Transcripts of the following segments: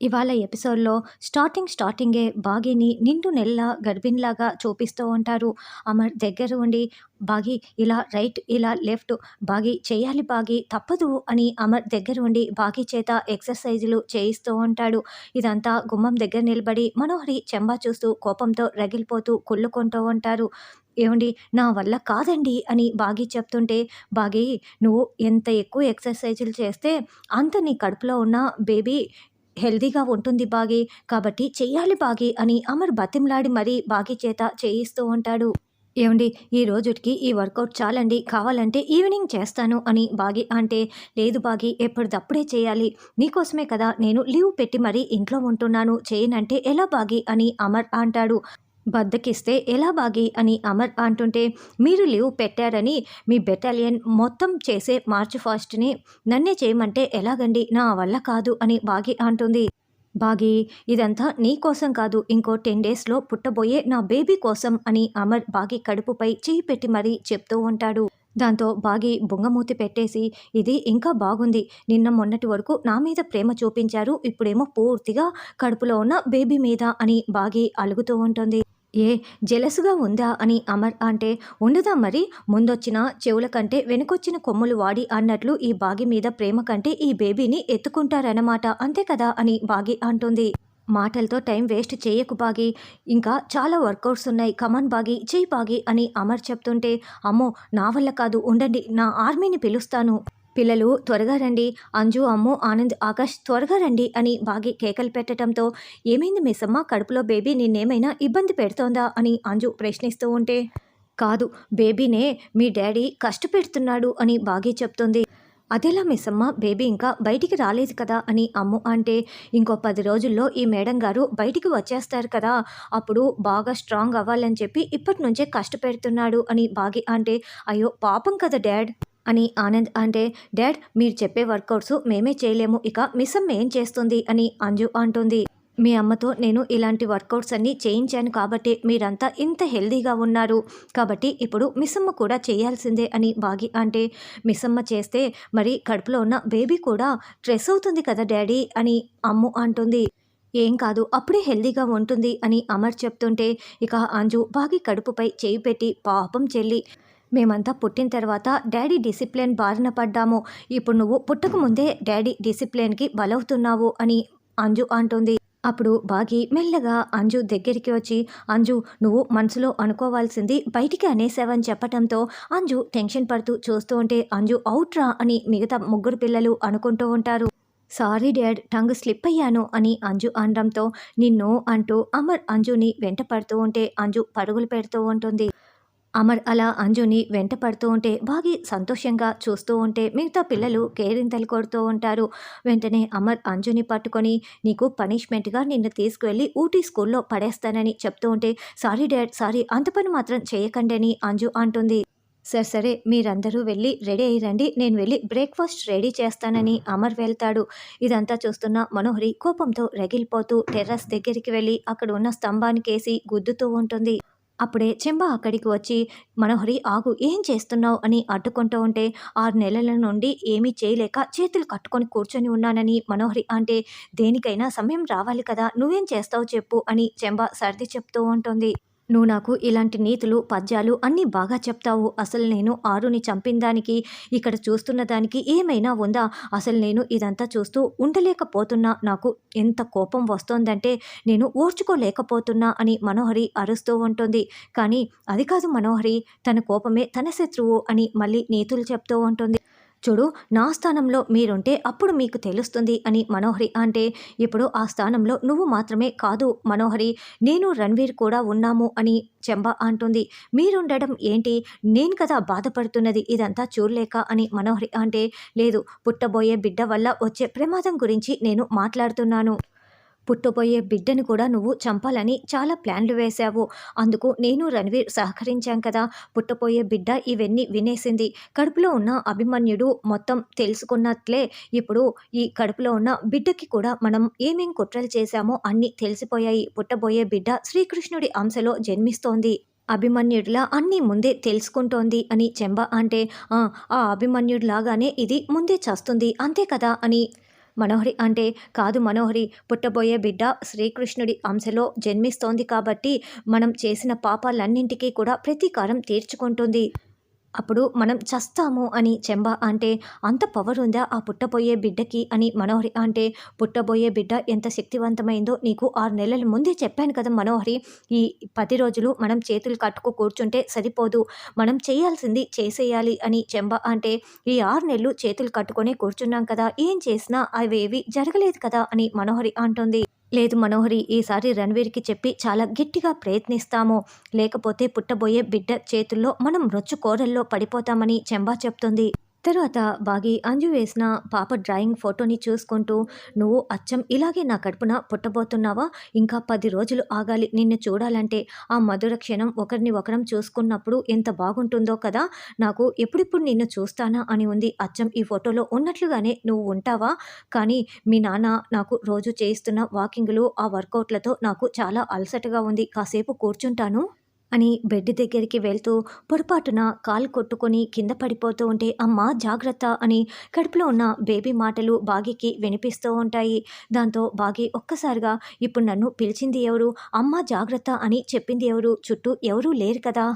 ఇవాళ ఎపిసోడ్‌లో స్టార్టింగ్ స్టార్టింగే బాగీని నిండు నెల్లా గర్భిణిలాగా చూపిస్తూ ఉంటారు. అమర్ దగ్గర ఉండి బాగీ ఇలా రైట్, ఇలా లెఫ్ట్ బాగీ చేయాలి బాగి తప్పదు అని అమర్ దగ్గర ఉండి బాగీ చేత ఎక్సర్‌సైజులు చేయిస్తూ ఉంటాడు. ఇదంతా గుమ్మం దగ్గర నిలబడి మనోహరి చెంబా చూస్తూ కోపంతో రగిలిపోతూ కుళ్ళుకుంటూ ఉంటారు. ఏమండి నా వల్ల కాదండి అని బాగి చెప్తుంటే, బాగీ నువ్వు ఎంత ఎక్కువ ఎక్సర్‌సైజులు చేస్తే అంత నీ కడుపులో ఉన్న బేబీ హెల్దీగా ఉంటుంది బాగి కాబట్టి చెయ్యాలి బాగి అని అమర్ బతిమలాడి మరీ బాగి చేత చేయిస్తూ ఉంటాడు. ఏమండి ఈ రోజుటికి ఈ వర్కౌట్ చాలండి. కావాలంటే ఈవినింగ్ చేస్తాను అని బాగి అంటే, లేదు బాగి ఎప్పటిదప్పుడే చేయాలి. నీకోసమే కదా నేను లీవ్ పెట్టి మరీ ఇంట్లో ఉంటున్నాను. చేయనంటే ఎలా బాగి అని అమర్ అంటాడు. బద్దకిస్తే ఎలా బాగీ అని అమర్ అంటుంటే, మీరు లీవ్ పెట్టారని మీ బెటాలియన్ మొత్తం చేసే మార్చ్ ఫాస్ట్‌ని నన్నే చేయమంటే ఎలాగండి? నా వల్ల కాదు అని బాగి అంటుంది. బాగీ ఇదంతా నీ కోసం కాదు. ఇంకో 10 డేస్‌లో పుట్టబోయే నా బేబీ కోసం అని అమర్ బాగి కడుపుపై చేయి పెట్టి మరీ చెప్తూ ఉంటాడు. దాంతో బాగి బుంగమూతి పెట్టేసి, ఇది ఇంకా బాగుంది. నిన్న మొన్నటి వరకు నా మీద ప్రేమ చూపించారు. ఇప్పుడేమో పూర్తిగా కడుపులో ఉన్న బేబీ మీద అని బాగి అలుగుతూ ఉంటుంది. ఏ జెలస్‌గా ఉందా అని అమర్ అంటే, ఉండదా మరి? ముందొచ్చిన చెవుల కంటే వెనుకొచ్చిన కొమ్ములు వాడి అన్నట్లు ఈ బాగి మీద ప్రేమ కంటే ఈ బేబీని ఎత్తుకుంటారన్నమాట అంతే కదా అని బాగి అంటుంది. మాటలతో టైం వేస్ట్ చేయకు బాగి ఇంకా చాలా వర్కౌట్స్ ఉన్నాయి. కమాన్ బాగి చేయి బాగి అని అమర్ చెప్తుంటే, అమ్మో నా వల్ల కాదు ఉండండి నా ఆర్మీని పిలుస్తాను. పిల్లలు త్వరగా రండి. అంజు, అమ్ము, ఆనంద్, ఆకాష్ త్వరగా రండి అని బాగి కేకలు పెట్టడంతో, ఏమైంది మిస్సమ్మ కడుపులో బేబీ నిన్నేమైనా ఇబ్బంది పెడుతోందా అని అంజు ప్రశ్నిస్తూ ఉంటే, కాదు బేబీనే మీ డాడీ కష్టపెడుతున్నాడు అని బాగి చెప్తుంది. అదేలా మిస్సమ్మ బేబీ ఇంకా బయటికి రాలేదు కదా అని అమ్ము అంటే, ఇంకో పది రోజుల్లో ఈ మేడం గారు బయటికి వచ్చేస్తారు కదా! అప్పుడు బాగా స్ట్రాంగ్ అవ్వాలని చెప్పి ఇప్పటి నుంచే కష్టపెడుతున్నాడు అని బాగీ అంటే, అయ్యో పాపం కదా డాడ్ అని ఆనంద్ అంటే, డాడ్ మీరు చెప్పే వర్కౌట్స్ మేమే చేయలేము. ఇక మిస్సమ్మ ఏం చేస్తుంది అని అంజు అంటుంది. మీ అమ్మతో నేను ఇలాంటి వర్కౌట్స్ అన్నీ చేయించాను కాబట్టి మీరంతా ఇంత హెల్దీగా ఉన్నారు. కాబట్టి ఇప్పుడు మిస్సమ్మ కూడా చేయాల్సిందే అని బాగి అంటే, మిస్సమ్మ చేస్తే మరి కడుపులో ఉన్న బేబీ కూడా స్ట్రెస్ అవుతుంది కదా డాడీ అని అమ్ము అంటుంది. ఏం కాదు అప్పుడే హెల్దీగా ఉంటుంది అని అమర్ చెప్తుంటే, ఇక అంజు బాగి కడుపుపై చేయి పెట్టి, పాపం చెల్లి మేమంతా పుట్టిన తర్వాత డాడీ డిసిప్లిన్ బారిన పడ్డాము. ఇప్పుడు నువ్వు పుట్టకముందే డాడీ డిసిప్లిన్‌కి బలవుతున్నావు అని అంజు అంటుంది. అప్పుడు బాగి మెల్లగా అంజు దగ్గరికి వచ్చి, అంజు నువ్వు మనసులో అనుకోవాల్సింది బయటికి అనేసావని చెప్పటంతో అంజు టెన్షన్ పడుతూ చూస్తూ ఉంటే, అంజు అవుట్రా అని మిగతా ముగ్గురు పిల్లలు అనుకుంటూ ఉంటారు. సారీ డాడ్ టంగ్ స్లిప్ అయ్యాను అని అంజు అనడంతో, నిన్ను అంటూ అమర్ అంజుని వెంట పడుతూ ఉంటే అంజు పరుగులు పెడుతూ ఉంటుంది. అమర్ అలా అంజుని వెంట పడుతూ ఉంటే బాగి సంతోషంగా చూస్తూ ఉంటే మిగతా పిల్లలు కేరింతలు కొడుతూ ఉంటారు. వెంటనే అమర్ అంజుని పట్టుకొని, నీకు పనిష్మెంట్‌గా నిన్ను తీసుకువెళ్ళి ఊటీ స్కూల్‌లో పడేస్తానని చెప్తూ ఉంటే, సారీ డాడ్ సారీ అంత పని మాత్రం చేయకండి అని అంజు అంటుంది. సరే సరే మీరందరూ వెళ్ళి రెడీ అయ్యి రండి. నేను వెళ్ళి బ్రేక్‌ఫాస్ట్ రెడీ చేస్తానని అమర్ వెళ్తాడు. ఇదంతా చూస్తున్న మనోహరి కోపంతో రగిలిపోతూ టెర్రస్ దగ్గరికి వెళ్ళి అక్కడ ఉన్న స్తంభానికేసి గుద్దుతూ ఉంటుంది. అప్పుడే చెంబ అక్కడికి వచ్చి, మనోహరి ఆగు ఏం చేస్తున్నావ్ అని అడ్డుకుంటూ ఉంటే, ఆరు నెలల నుండి ఏమీ చేయలేక చేతులు కట్టుకొని కూర్చొని ఉన్నానని మనోహరి అంటే, దేనికైనా సమయం రావాలి కదా! నువ్వేం చేస్తావు చెప్పు అని చెంబా సర్ది చెప్తూ ఉంటుంది. నువ్వు నాకు ఇలాంటి నీతులు, పద్యాలు అన్నీ బాగా చెప్తావు. అసలు నేను ఆరుని చంపిందానికి, ఇక్కడ చూస్తున్న దానికి ఏమైనా ఉందా? అసలు నేను ఇదంతా చూస్తూ ఉండలేకపోతున్నా. నాకు ఎంత కోపం వస్తోందంటే నేను ఓర్చుకోలేకపోతున్నా అని మనోహరి అరుస్తూ ఉంటుంది. కానీ అది కాదు మనోహరి తన కోపమే తన శత్రువు అని మళ్ళీ నీతులు చెప్తూ ఉంటుంది. చూడు నా స్థానంలో మీరుంటే అప్పుడు మీకు తెలుస్తుంది అని మనోహరి అంటే, ఇప్పుడు ఆ స్థానంలో నువ్వు మాత్రమే కాదు మనోహరి నేను రణ్వీర్ కూడా ఉన్నాము అని చెంబ అంటుంది. మీరుండడం ఏంటి? నేను కదా బాధపడుతున్నది ఇదంతా చూడలేక అని మనోహరి అంటే, లేదు పుట్టబోయే బిడ్డ వల్ల వచ్చే ప్రమాదం గురించి నేను మాట్లాడుతున్నాను. పుట్టబోయే బిడ్డని కూడా నువ్వు చంపాలని చాలా ప్లాన్లు వేశావు. అందుకు నేను రణవీర్ సహకరించాం కదా! పుట్టబోయే బిడ్డ ఇవన్నీ వినేసింది. కడుపులో ఉన్న అభిమన్యుడు మొత్తం తెలుసుకున్నట్లే ఇప్పుడు ఈ కడుపులో ఉన్న బిడ్డకి కూడా మనం ఏమేం కుట్రలు చేశామో అన్నీ తెలిసిపోయాయి. పుట్టబోయే బిడ్డ శ్రీకృష్ణుడి అంశలో జన్మిస్తోంది. అభిమన్యుడిలా అన్నీ ముందే తెలుసుకుంటోంది అని చెంబ అంటే, ఆ! అభిమన్యుడిలాగానే ఇది ముందే చస్తుంది అంతే కదా అని మనోహరి అంటే కాదు మనోహరి. పుట్టబోయే బిడ్డ శ్రీకృష్ణుడి అంశలో జన్మిస్తోంది కాబట్టి మనం చేసిన పాపాలన్నింటికీ కూడా ప్రతీకారం తీర్చుకుంటుంది. అప్పుడు మనం చస్తాము అని చెంబ అంటే అంత పవర్ ఉందా ఆ పుట్టబోయే బిడ్డకి? అని మనోహరి అంటే పుట్టబోయే బిడ్డ ఎంత శక్తివంతమైందో నీకు ఆరు నెలల ముందే చెప్పాను కదా మనోహరి. ఈ పది రోజులు మనం చేతులు కట్టుకు కూర్చుంటే సరిపోదు. మనం చేయాల్సింది చేసేయాలి అని చెంబ అంటే ఈ ఆరు నెలలు చేతులు కట్టుకొని కూర్చున్నాం కదా ఏం చేసినా అవేవి జరగలేదు కదా అని మనోహరి అంటుంది. లేదు మనోహరి ఈసారి రణవీర్కి చెప్పి చాలా గట్టిగా ప్రయత్నిస్తాము. లేకపోతే పుట్టబోయే బిడ్డ చేతుల్లో మనం రొచ్చు కోరల్లో పడిపోతామని చెంబా చెప్తుంది. తర్వాత బాగి అంజు వేసిన పాప డ్రాయింగ్ ఫోటోని చూసుకుంటూ నువ్వు అచ్చం ఇలాగే నా కడుపున పుట్టబోతున్నావా? ఇంకా పది రోజులు ఆగాలి నిన్ను చూడాలంటే. ఆ మధుర క్షణం ఒకరిని ఒకరం చూసుకున్నప్పుడు ఎంత బాగుంటుందో కదా. నాకు ఎప్పుడిప్పుడు నిన్ను చూస్తానా? అని ఉంది అచ్చం ఈ ఫోటోలో ఉన్నట్లుగానే. నువ్వు ఉంటావా? కానీ మీ నాన్న నాకు రోజు చేయిస్తున్న వాకింగ్లు ఆ వర్కౌట్లతో నాకు చాలా అలసటగా ఉంది. కాసేపు కూర్చుంటాను. అని బెడ్ దగ్గరికి వెళ్తూ పొరపాటున కాలు కొట్టుకొని కింద పడిపోతూ ఉంటే అమ్మ జాగ్రత్త అని కడుపులో ఉన్న బేబీ మాటలు బాగీకి వినిపిస్తూ ఉంటాయి. దాంతో బాగి ఒక్కసారిగా ఇప్పుడు నన్ను పిలిచింది ఎవరు? అమ్మ జాగ్రత్త అని చెప్పింది ఎవరు? చుట్టూ ఎవరూ లేరు కదా.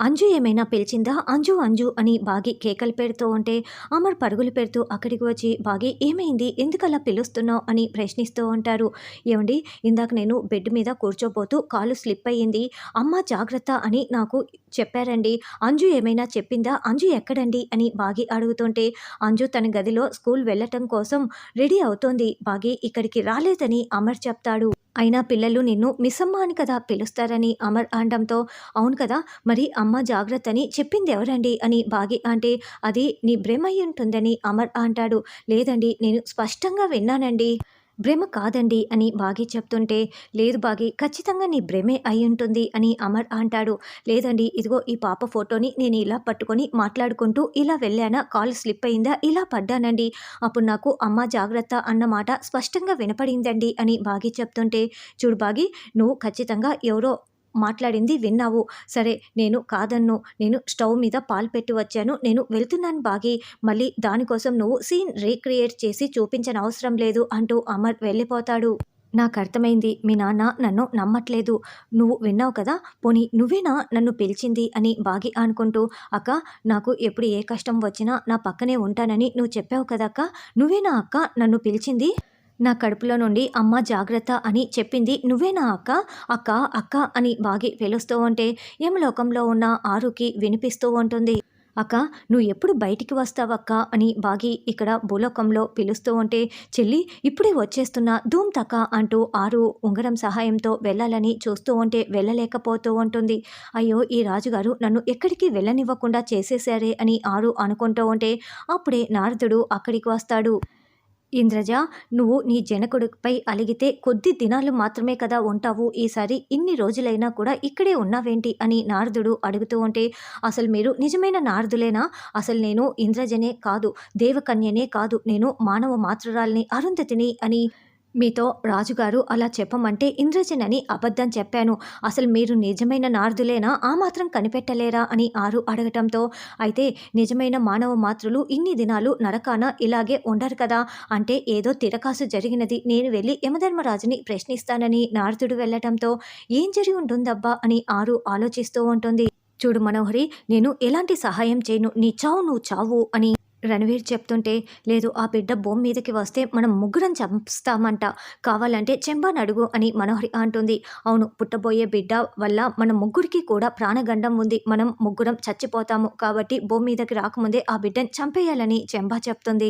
అంజు ఏమైనా పిలిచిందా? అంజు అంజు అని బాగి కేకలు పెడుతూ ఉంటే అమర్ పరుగులు పెడుతూ అక్కడికి వచ్చి బాగి ఏమైంది? ఎందుకలా పిలుస్తున్నావు? అని ప్రశ్నిస్తూ ఉంటారు. ఏమండి ఇందాక నేను బెడ్ మీద కూర్చోబోతూ కాలు స్లిప్ అయ్యింది. అమ్మ జాగ్రత్త అని నాకు చెప్పారండి. అంజు ఏమైనా చెప్పిందా? అంజు ఎక్కడండి? అని బాగి అడుగుతుంటే అంజు తన గదిలో స్కూల్ వెళ్ళటం కోసం రెడీ అవుతోంది. బాగి ఇక్కడికి రాలేదని అమర్ చెప్తాడు. అయినా పిల్లలు నిన్ను మిస్సమ్మ అని కదా పిలుస్తారని అమర్ అనడంతో అవును కదా మరి అమ్మ జాగ్రత్త అని చెప్పింది ఎవరండి? అని బాగి అంటే అది నీ భ్రమ అయి ఉంటుందని అమర్ అంటాడు. లేదండి నేను స్పష్టంగా విన్నానండి. భ్రమ కాదండి అని బాగి చెప్తుంటే లేదు బాగి ఖచ్చితంగా నీ భ్రమే అయి ఉంటుంది అని అమర్ అంటాడు. లేదండి ఇదిగో ఈ పాప ఫోటోని నేను ఇలా పట్టుకొని మాట్లాడుకుంటూ ఇలా వెళ్ళానా కాలు స్లిప్ అయిందా ఇలా పడ్డానండి. అప్పుడు నాకు అమ్మ జాగ్రత్త అన్న మాట స్పష్టంగా వినపడిందండి అని బాగి చెప్తుంటే చూడు బాగి నువ్వు ఖచ్చితంగా ఎవరో మాట్లాడింది విన్నావు. సరే నేను కాదన్ను. నేను స్టవ్ మీద పాలు పెట్టి వచ్చాను. నేను వెళ్తున్నాను బాగి. మళ్ళీ దానికోసం నువ్వు సీన్ రీక్రియేట్ చేసి చూపించని అవసరం లేదు అంటూ అమర్ వెళ్ళిపోతాడు. నాకు అర్థమైంది. మీ నాన్న నన్ను నమ్మట్లేదు. నువ్వు విన్నావు కదా? పోనీ నువ్వేనా నన్ను పిలిచింది? అని బాగి అనుకుంటూ అక్క నాకు ఎప్పుడు ఏ కష్టం వచ్చినా నా పక్కనే ఉంటానని నువ్వు చెప్పావు కదా అక్క. నువ్వేనా అక్క నన్ను పిలిచింది? నా కడుపులో నుండి అమ్మ జాగ్రత్త అని చెప్పింది నువ్వేనా అక్క? అక్క అక్క అని బాగి పిలుస్తూ ఉంటే యమలోకంలో ఉన్న ఆరుకి వినిపిస్తూ ఉంటుంది. అక్క నువ్వు ఎప్పుడు బయటికి వస్తావక్క అని బాగి ఇక్కడ భూలోకంలో పిలుస్తూ ఉంటే చెల్లి ఇప్పుడే వచ్చేస్తున్నా ధూమ్ తక్క అంటూ ఆరు ఉంగరం సహాయంతో వెళ్ళాలని చూస్తూ ఉంటే వెళ్ళలేకపోతూ ఉంటుంది. అయ్యో ఈ రాజుగారు నన్ను ఎక్కడికి వెళ్ళనివ్వకుండా చేసేశారే అని ఆరు అనుకుంటూ ఉంటే అప్పుడే నారదుడు అక్కడికి వస్తాడు. ఇంద్రజ నువ్వు నీ జనకుడిపై అలిగితే కొద్ది దినాలు మాత్రమే కదా ఉంటావు. ఈసారి ఇన్ని రోజులైనా కూడా ఇక్కడే ఉన్నావేంటి అని నారదుడు అడుగుతూ ఉంటే అసలు మీరు నిజమైన నారదులేనా? అసలు నేను ఇంద్రజనే కాదు దేవకన్యనే కాదు నేను మానవ మాతృరాల్ని అరుంధతిని అని మీతో రాజుగారు అలా చెప్పమంటే ఇంద్రజన్ అని అబద్ధం చెప్పాను. అసలు మీరు నిజమైన నారదులేనా? ఆ మాత్రం కనిపెట్టలేరా? అని ఆరు అడగటంతో అయితే నిజమైన మానవ మాతృలు ఇన్ని దినాలు నరకాన ఇలాగే ఉండరు కదా? అంటే ఏదో తిరకాసు జరిగినది. నేను వెళ్ళి యమధర్మరాజుని ప్రశ్నిస్తానని నారదుడు వెళ్ళటంతో ఏం జరిగి ఉంటుందబ్బా? అని ఆరు ఆలోచిస్తూ ఉంటుంది. చూడు మనోహరి నేను ఎలాంటి సహాయం చేయను. నీ చావు నువ్వు చావు అని రణవీర్ చెప్తుంటే లేదు ఆ బిడ్డ భూమి మీదకి వస్తే మనం ముగ్గురం చంపుస్తామంట. కావాలంటే చెంబాన్ అడుగు అని మనోహరి అంటుంది. అవును పుట్టబోయే బిడ్డ వల్ల మన ముగ్గురికి కూడా ప్రాణగండం ఉంది. మనం ముగ్గురం చచ్చిపోతాము కాబట్టి భూమి మీదకి రాకముందే ఆ బిడ్డను చంపేయాలని చెంబా చెప్తుంది.